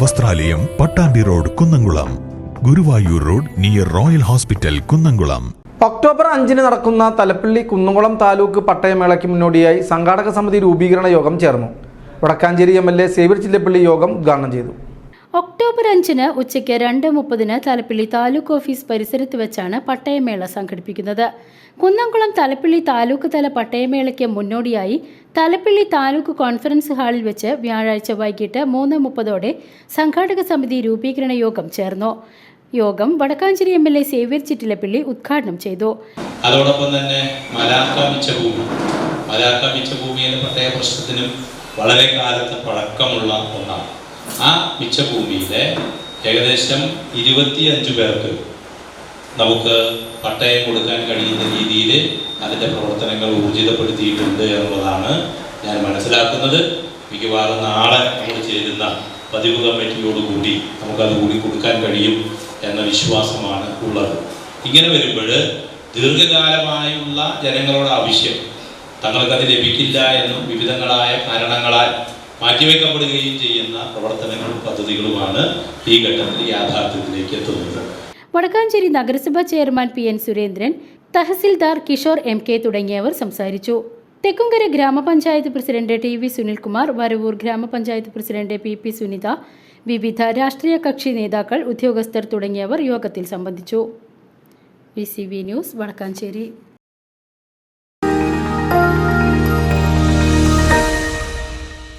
വസ്ത്രാലയം Pattambi road Kunnamkulam. Guruvayur road near royal hospital Kunnamkulam. October അഞ്ചിന് നടക്കുന്ന തലപ്പള്ളി കുന്നംകുളം താലൂക്ക് പട്ടയമേളയ്ക്ക് മുന്നോടിയായി സംഘാടക സമിതി രൂപീകരണ യോഗം ചേർന്നു. Vadakkanchery M L A Xavier Chillappilly യോഗം ഉദ്ഘാടനം ചെയ്തു. ഒക്ടോബർ അഞ്ചിന് ഉച്ചയ്ക്ക് രണ്ട് മുപ്പതിന് തലപ്പിള്ളി താലൂക്ക് ഓഫീസ് പരിസരത്ത് വെച്ചാണ് പട്ടയമേള സംഘടിപ്പിക്കുന്നത്. കുന്നംകുളം തലപ്പിള്ളി താലൂക്ക് തല പട്ടയമേളയ്ക്ക് മുന്നോടിയായി തലപ്പിള്ളി താലൂക്ക് കോൺഫറൻസ് ഹാളിൽ വെച്ച് വ്യാഴാഴ്ച വൈകിട്ട് മൂന്ന് മുപ്പതോടെ സംഘാടക സമിതി രൂപീകരണ യോഗം ചേർന്നു. യോഗം Vadakkanchery M L A Xavier Chittilappilly ഉദ്ഘാടനം ചെയ്തു. അതോടൊപ്പം തന്നെ മലാക്ക ഭൂമി ഭൂമി എന്ന പ്രത്യേക പ്രശ്നത്തിനും വളരെ കാലത്ത് പഴക്കമുള്ള ഒന്നാണ്. ആ മിച്ചഭൂമിയിലെ ഏകദേശം ഇരുപത്തിയഞ്ച് പേർക്ക് നമുക്ക് പട്ടയം കൊടുക്കാൻ കഴിയുന്ന രീതിയിൽ അതിന്റെ പ്രവർത്തനങ്ങൾ ഊർജിതപ്പെടുത്തിയിട്ടുണ്ട് എന്നുള്ളതാണ് ഞാൻ മനസ്സിലാക്കുന്നത്. മിക്കവാറും നാളെ നമ്മൾ ചേരുന്ന പതിവ് കമ്മിറ്റിയോടുകൂടി നമുക്കത് കൂടി കൊടുക്കാൻ കഴിയും എന്ന വിശ്വാസമാണ് ഉള്ളത്. ഇങ്ങനെ വരുമ്പോൾ ദീർഘകാലമായുള്ള ജനങ്ങളുടെ ആവശ്യം തങ്ങൾക്കത് ലഭിക്കില്ല എന്നും വിവിധങ്ങളായ കാരണങ്ങളാൽ മാറ്റിവെക്കപ്പെടുകയും ചെയ്യുന്ന പ്രവർത്തനങ്ങളും പദ്ധതികളുമാണ് ഈ ഘട്ടത്തിൽ യാഥാർത്ഥ്യത്തിലേക്ക് എത്തുന്നത്. വടക്കാഞ്ചേരി നഗരസഭാ chairman P N Surendran tahsildar Kishore M K തുടങ്ങിയവർ സംസാരിച്ചു. തെക്കുംകര ഗ്രാമപഞ്ചായത്ത് president T V Sunilkumar Varavoor ഗ്രാമപഞ്ചായത്ത് പ്രസിഡന്റ് പി പി സുനിത വിവിധ രാഷ്ട്രീയ കക്ഷി നേതാക്കൾ ഉദ്യോഗസ്ഥർ തുടങ്ങിയവർ യോഗത്തിൽ സംബന്ധിച്ചു. B news Vadakkanchery.